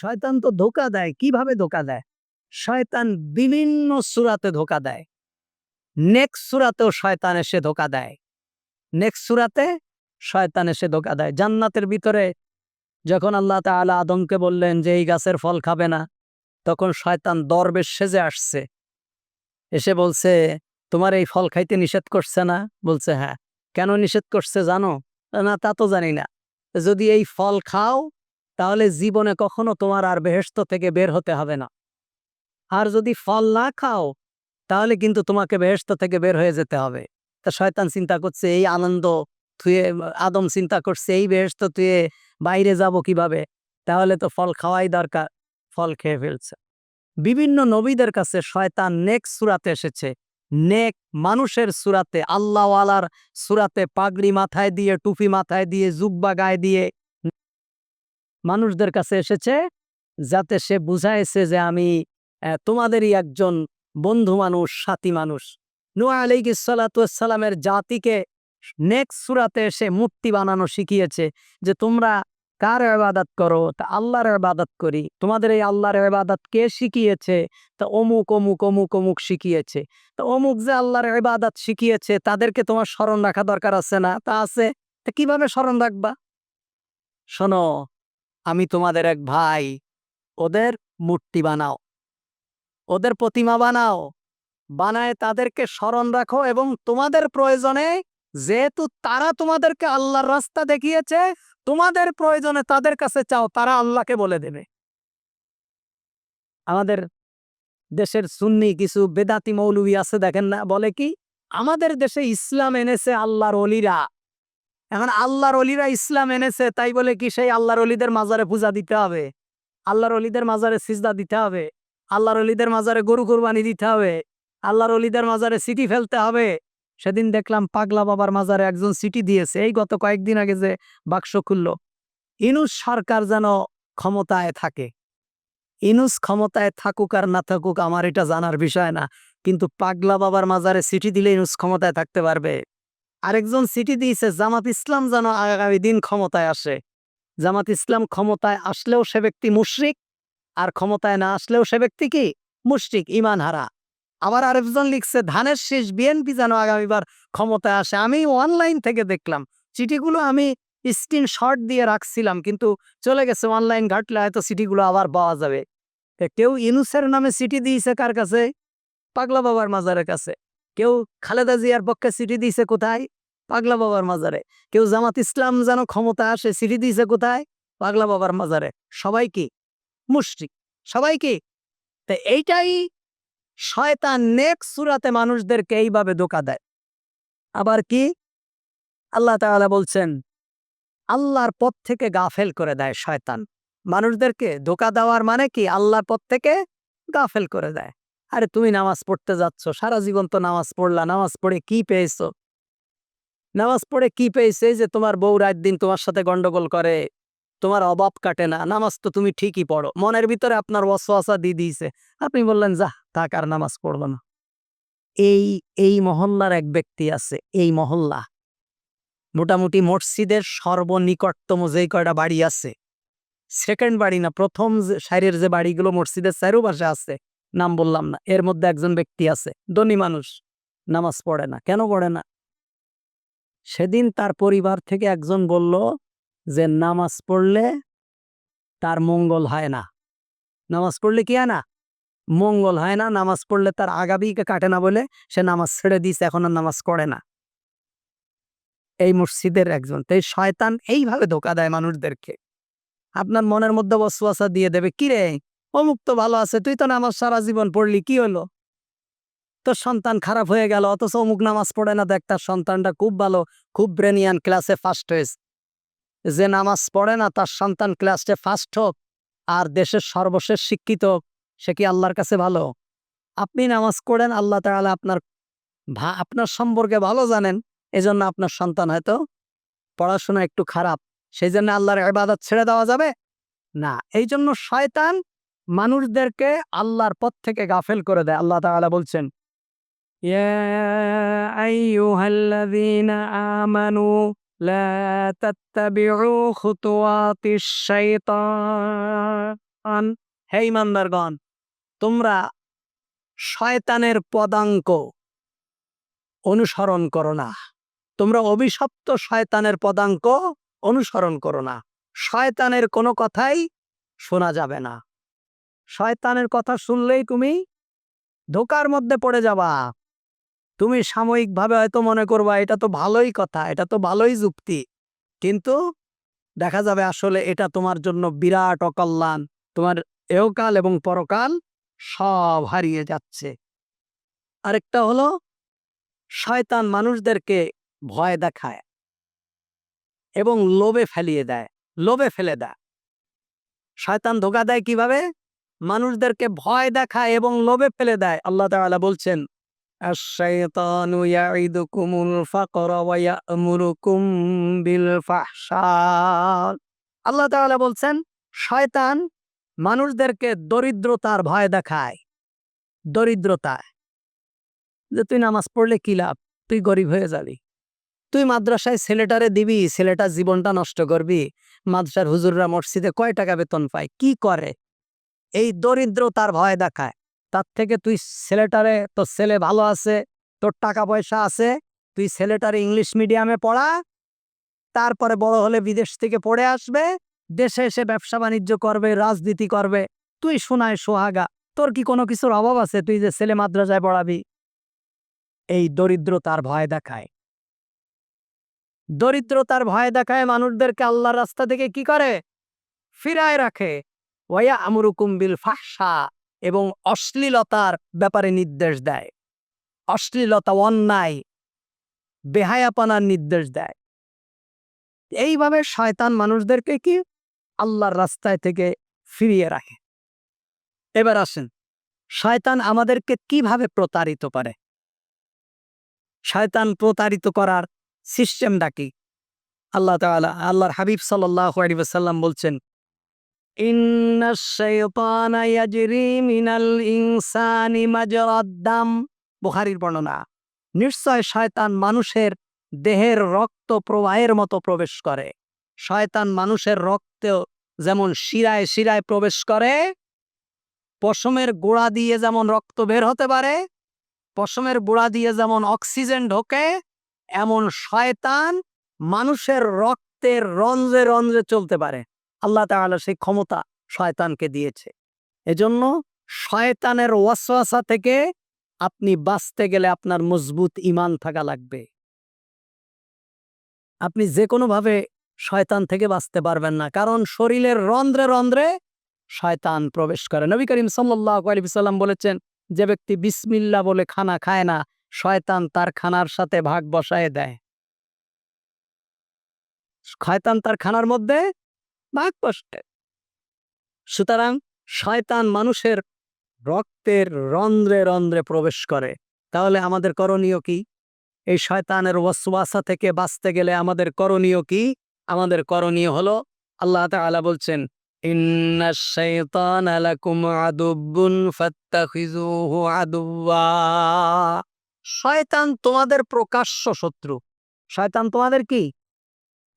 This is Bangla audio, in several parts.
শয়তান তো ধোকা দেয়, কীভাবে ধোকা দেয়? শয়তান বিভিন্ন সুরাতে ধোকা দেয়। নেক্সট সুরাতেও শয়তান এসে ধোকা দেয়। নেক্সট সুরাতে শয়তান এসে ধোকা দেয়। জান্নাতের ভিতরে যখন আল্লাহ তাআলা আদমকে বললেন যে এই গাছের ফল খাবে না, তখন শয়তান দরবেশ সেজে আসছে। এসে বলছে, তোমার এই ফল খাইতে নিষেধ করছে না? বলছে হ্যাঁ। কেন নিষেধ করছে জানো? না, তা তো জানি না। যদি এই ফল খাও তাহলে জীবনে কখনো তোমার আর বেহেস্ত থেকে বের হতে হবে না। আর যদি ফল না খাও, তাহলে কিন্তু তোমাকে বেহেস্ত থেকে বের হয়ে যেতে হবে। তা শয়তান চিন্তা করছে, এই আনন্দ থুয়ে, আদম চিন্তা করছে, এই বেহেস্ত তুয়ে বাইরে যাব কীভাবে? তাহলে তো ফল খাওয়াই দরকার, ফল খেয়ে ফেলছে। বিভিন্ন নবীদের কাছে শয়তান নেক সুরাতে এসেছে। নেক মানুষের সুরাতে, আল্লাহওয়ালার সুরাতে পাগড়ি মাথায় দিয়ে, টুপি মাথায় দিয়ে, জুব্বা গায়ে দিয়ে মানুষদের কাছে এসেছে যাতে সে বুঝাইছে যে আমি তোমাদেরই একজন বন্ধু মানুষ, সাথী মানুষ। নুয়া আলাইকি সালাতামের জাতিকে নেক্সট সুরাতে এসে মূর্তি বানানো শিখিয়েছে যে তোমরা কার ইবাদত করো? তা আল্লাহর ইবাদত করি। তোমাদের এই আল্লাহর ইবাদত কে শিখিয়েছে? তা অমুক অমুক অমুক অমুক শিখিয়েছে। তা অমুক যে আল্লাহর ইবাদত শিখিয়েছে, তাদেরকে তোমার স্মরণ রাখা দরকার আছে না? তা আছে। তা কীভাবে স্মরণ রাখবা? শোনো আমি তোমাদের এক ভাই, ওদের মূর্তি বানাও। ওদের প্রতিমা বানাও। বানায় তাদেরকে স্মরণ রাখো এবং তোমাদের প্রয়োজনে, যেহেতু তারা তোমাদেরকে আল্লাহর রাস্তা দেখিয়েছে, তোমাদের প্রয়োজনে তাদের কাছে চাও, তারা আল্লাহকে বলে দেবে। আমাদের দেশের সুন্নি কিছু বেদাতি মৌলবী আছে দেখেন না? বলে কি, আমাদের দেশে ইসলাম এনেছে আল্লাহর অলিরা এখন আল্লাহর অলিরা ইসলাম এনেছে, তাই বলে কি সেই আল্লাহর অলিদের মাজারে পূজা দিতে হবে? আল্লাহর অলিদের মাজারে সিজদা দিতে হবে? আল্লাহর অলিদের মাজারে গরু কুরবানি দিতে হবে? আল্লাহর অলিদের মাজারে সিটি ফেলতে হবে? সেদিন দেখলাম পাগলা বাবার মাজারে একজন সিটি দিয়েছে, এই গত কয়েকদিন আগে যে বাক্স খুলল। ইনুস সরকার যেন ক্ষমতায় থাকে। ইনুস ক্ষমতায় থাকুক আর না থাকুক, আমার এটা জানার বিষয় না। কিন্তু পাগলা বাবার মাজারে সিটি দিলে ইনুস ক্ষমতায় থাকতে পারবে। আরেকজন সিটি দিয়েছে, জামাত ইসলাম যেন আগামী দিন ক্ষমতায় আসে। জামাত ইসলাম ক্ষমতায় আসলেও সে ব্যক্তি মুশরিক, আর ক্ষমতায় না আসলেও সে ব্যক্তি কি? মুশরিক ইমান হারা আবার আরেকজন লিখছে, ধানের শেষ বিএনপি যেন আগামীবার ক্ষমতায় আসে। আমি অনলাইন থেকে দেখলাম, চিঠিগুলো আমি স্ক্রিন শট দিয়ে রাখছিলাম, কিন্তু চলে গেছে অনলাইন ঘাটলে হয়তো সিটিগুলো আবার পাওয়া যাবে। কেউ ইনুসের নামে সিটি দিয়েছে কার কাছে? পাগলা বাবার মাজারের কাছে। কেউ খালেদা জিয়ার পক্ষে সিটি দিয়েছে কোথায়? পাগলা বাবার মাজারে। কেউ জামাত ইসলাম যেন ক্ষমতা আসে সিটি দিয়েছে কোথায়? পাগলা বাবার মাজারে। সবাই কি? মুশরিক। সবাই কি? তা এইটাই শয়তান নেক্সট সুরাতে মানুষদেরকে এইভাবে ধোকা দেয়। আবার কি? আল্লাহ তাআলা বলছেন, আল্লাহর পথ থেকে গাফেল করে দেয় শয়তান। মানুষদেরকে ধোকা দেওয়ার মানে কি? আল্লাহর পথ থেকে গাফেল করে দেয়। আরে তুমি নামাজ পড়তে যাচ্ছ, সারা জীবন তো নামাজ পড়লা, নামাজ পড়ে কি পেয়েছ? নামাজ পড়ে কি পেয়েছে? যে তোমার বউ রাত দিন তোমার সাথে গন্ডগোল করে, তোমার অভাব কাটে না, নামাজ তো তুমি ঠিকই পড়ো। মনের ভিতরে আপনার ওয়াসওয়াসা দিয়ে দিয়েছে। আপনি বললেন যা থাক, আর নামাজ পড়ব না। এই এই মহল্লার এক ব্যক্তি আছে, এই মহল্লা। মোটামুটি মসজিদের সর্বনিকটতম যেই কয়টা বাড়ি আছে সেকেন্ড বাড়ি না, প্রথম যে সাইরের যে বাড়িগুলো মসজিদের চারুপাশে আছে নাম বললাম না। এর মধ্যে একজন ব্যক্তি আছে, ধনী মানুষ, নামাজ পড়ে না। কেন পড়ে না? সেদিন তার পরিবার থেকে একজন বলল যে, নামাজ পড়লে তার মঙ্গল হয় না। নামাজ পড়লে কি হয় না? মঙ্গল হয় না। নামাজ পড়লে তার আগামীকে কাটে না বলে সে নামাজ ছেড়ে দিয়েছে, এখন আর নামাজ পড়ে না। এই মসজিদের একজন। তাই শয়তান এইভাবে ধোকা দেয় মানুষদেরকে। আপনার মনের মধ্যে বসুয়াশা দিয়ে দেবে, কি রে? অমুক তো ভালো আছে, তুই তো নামাজ সারা জীবন পড়লি, কি হলো? তোর সন্তান খারাপ হয়ে গেল, অথচ অমুক নামাজ পড়ে না, দেখ তার সন্তানটা খুব ভালো, খুব ব্রেনিয়ান ক্লাসে ফার্স্ট হয়েছে। যে নামাজ পড়ে না, তার সন্তান ক্লাসে ফার্স্ট হোক, আর দেশের সর্বশেষ শিক্ষিত সে কি আল্লাহর কাছে ভালো? আপনি নামাজ পড়েন, আল্লাহ তাআলা আপনার ভা, আপনার সম্পর্কে ভালো জানেন, এজন্য আপনার সন্তান হয়তো পড়াশোনা একটু খারাপ সেই জন্য আল্লাহর এবাদত ছেড়ে দেওয়া যাবে? না এই জন্য শয়তান মানুষদেরকে আল্লাহর পথ থেকে গাফেল করে দেয়। আল্লাহ তাআলা বলছেন আমানু লা হে ইমানদারগণ তোমরা শয়তানের পদাঙ্ক অনুসরণ করো না। তোমরা অভিশপ্ত শয়তানের পদাঙ্ক অনুসরণ করো না। শয়তানের কোনো কথাই শোনা যাবে না। শয়তানের কথা শুনলেই তুমি ধোকার মধ্যে পড়ে যাবা। তুমি সাময়িকভাবে হয়তো মনে করবা, এটা তো ভালোই কথা, এটা তো ভালোই যুক্তি। কিন্তু দেখা যাবে আসলে এটা তোমার জন্য বিরাট অকল্যাণ। তোমার এহকাল এবং পরকাল সব হারিয়ে যাচ্ছে। আরেকটা হলো, শয়তান মানুষদেরকে ভয় দেখায় এবং লোভে ফেলিয়ে দেয়, লোভে ফেলে দেয়। শয়তান ধোকা দেয় কীভাবে? মানুষদেরকে ভয় দেখায় এবং লোভে ফেলে দেয় আল্লাহ তাআলা বলছেন الشيطان يعدكم الفقر ويأمركم بالفحشاء আল্লাহ তাআলা বলছেন শয়তান মানুষদেরকে দরিদ্রতার ভয় দেখায় দরিদ্রতা যে তুই নামাজ পড়লে কি লাভ তুই গরিব হয়ে যাবি তুই মাদ্রাসায় ছেলেটারে দিবি ছেলেটা জীবনটা নষ্ট করবি মাদ্রাসার হুজুররা মসজিদে কয় টাকা বেতন পায় কি করে এই দরিদ্র তার ভয় দেখায়। তার থেকে তুই ছেলেটারে, তোর ছেলে ভালো আছে, তোর টাকা পয়সা আছে, তুই ছেলেটারে ইংলিশ মিডিয়ামে পড়া, তারপরে বড় হলে বিদেশ থেকে পড়ে আসবে, দেশে এসে ব্যবসা বাণিজ্য করবে, রাজনীতি করবে। তুই শোনায় সোহাগা, তোর কি কোনো কিছুর অভাব আছে? তুই যে ছেলে মাদ্রাসায় পড়াবি। এই দরিদ্র তার ভয় দেখায়। দরিদ্রতার ভয় দেখায় মানুষদেরকে আল্লাহর রাস্তা থেকে কি করে? ফিরায় রাখে। ওয়া আমরুকুম বিল ফাহসা এবং অশ্লীলতার ব্যাপারে নির্দেশ দেয়। অশ্লীলতা অন্যায়, বেহায়াপনার নির্দেশ দেয়। এইভাবে শয়তান মানুষদেরকে কি আল্লাহর রাস্তায় থেকে ফিরিয়ে রাখে? এবার আসেন, শয়তান আমাদেরকে কীভাবে প্রতারিত করে? শয়তান প্রতারিত করার সিস্টেমটা কি? আল্লাহ তাআলা, আল্লাহর হাবিব সাল্লাহ আলাইহি সাল্লাম বলছেন ইয়াজরি মিনাল ইনসানি মাজরাদ দাম বুখারীর বর্ণনা, নিশ্চয় শয়তান মানুষের দেহের রক্ত প্রবাহের মতো প্রবেশ করে। শয়তান মানুষের রক্তেও যেমন শিরায় শিরায় প্রবেশ করে, পশমের গোড়া দিয়ে যেমন রক্ত বের হতে পারে, পশমের গোড়া দিয়ে যেমন অক্সিজেন ঢোকে, এমন শয়তান মানুষের রক্তের রঞ্জে রঞ্জে চলতে পারে। আল্লাহ তাআলা সেই ক্ষমতা শয়তানকে দিয়েছে। এজন্য শয়তানের ওয়াসওয়াসা থেকে আপনি বাঁচতে গেলে আপনার মজবুত ইমান থাকা লাগবে। আপনি যে কোনোভাবে শয়তান থেকে বাঁচতে পারবেন না, কারণ শরীরের রন্ধ্রে রন্ধ্রে শয়তান প্রবেশ করে। নবী করিম সাল্লাল্লাহু আলাইহি সাল্লাম বলেছেন, যে ব্যক্তি বিসমিল্লা বলে খানা খায় না, শয়তান তার খানার সাথে ভাগ বসায় দেয়। শয়তান তার খানার মধ্যে ভাগ বসায় সুতরাং শয়তান মানুষের রক্তের রন্ধ্রে রন্ধ্রে প্রবেশ করে। তাহলে আমাদের করণীয় কি? এই শয়তানের ওয়াসওয়াসা থেকে বাঁচতে গেলে আমাদের করণীয় কি? আমাদের করণীয় হলো, আল্লাহ তাআলা বলছেন শয়তান তোমাদের প্রকাশ্য শত্রু। শয়তান তোমাদের কি?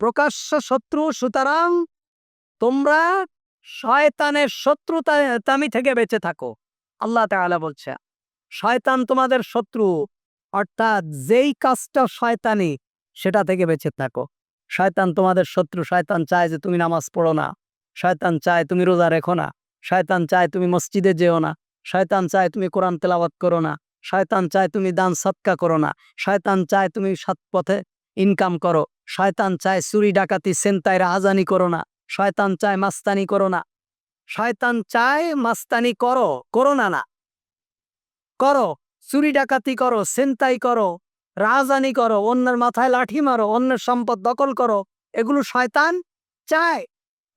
প্রকাশ্য শত্রু সুতরাং তোমরা শয়তানের শত্রুতা, তামি থেকে বেঁচে থাকো। আল্লাহ তাআলা বলছে, শয়তান তোমাদের শত্রু, অর্থাৎ যেই কাজটা শয়তানি, সেটা থেকে বেঁচে থাকো। শয়তান তোমাদের শত্রু, শয়তান চায় যে তুমি নামাজ পড়ো না। শয়তান চায় তুমি রোজা রেখো না। শয়তান চায় তুমি মসজিদে যেও না। শয়তান চায় তুমি কোরআন তেলাওয়াত করো না। শয়তান চায় তুমি দান সৎকা করো না। শয়তান চায় তুমি সৎ পথে ইনকাম করো। শয়তান চায় চুরি, ডাকাতি, সেন্তাইরা, আজানি করো না। শয়তান চায় মাস্তানি করো না। শয়তান চায় মাস্তানি করো করো না না। করো, চুরি ডাকাতি করো সেন্তাই করো রাজানি করো, অন্যের মাথায় লাঠি মারো, অন্যের সম্পদ দখল করো, এগুলো শয়তান চায়।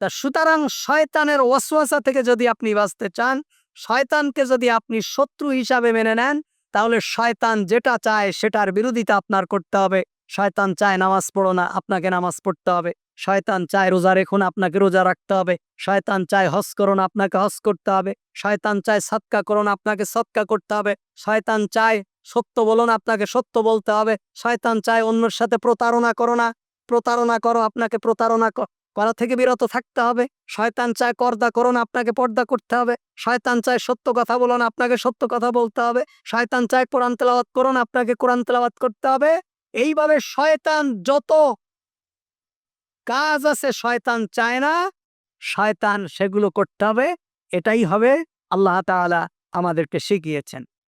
তা সুতরাং শয়তানের ওয়াসওয়াসা থেকে যদি আপনি বাঁচতে চান, শয়তানকে যদি আপনি শত্রু হিসাবে মেনে নেন, তাহলে শয়তান যেটা চায় সেটার বিরোধিতা আপনার করতে হবে। শয়তান চায় নামাজ পড়ো না, আপনাকে নামাজ পড়তে হবে। শয়তান চায় রোজা রেখুন, আপনাকে রোজা রাখতে হবে। শয়তান চায় হস করুন, আপনাকে হস করতে হবে। শয়তান চায় সৎকা করুন, আপনাকে সৎকা করতে হবে। শয়তান চায় সত্য বলুন, আপনাকে সত্য বলতে হবে। শয়তান চায় অন্যের সাথে প্রতারণা করো না। প্রতারণা করো, আপনাকে প্রতারণা করা থেকে বিরত থাকতে হবে। শয়তান চায় কর্দা করুন, আপনাকে পর্দা করতে হবে। শয়তান চায় সত্য কথা বলুন, আপনাকে সত্য কথা বলতে হবে। শয়তান চায় কোরআন তেলাবাদ করুন, আপনাকে কোরআন তেলাবাদ করতে হবে। এইভাবে শয়তান যত কাজ আছে, শয়তান চায় না। শয়তান সেগুলো করতে হবে। এটাই হবে, আল্লাহ তালা আমাদেরকে শিখিয়েছেন।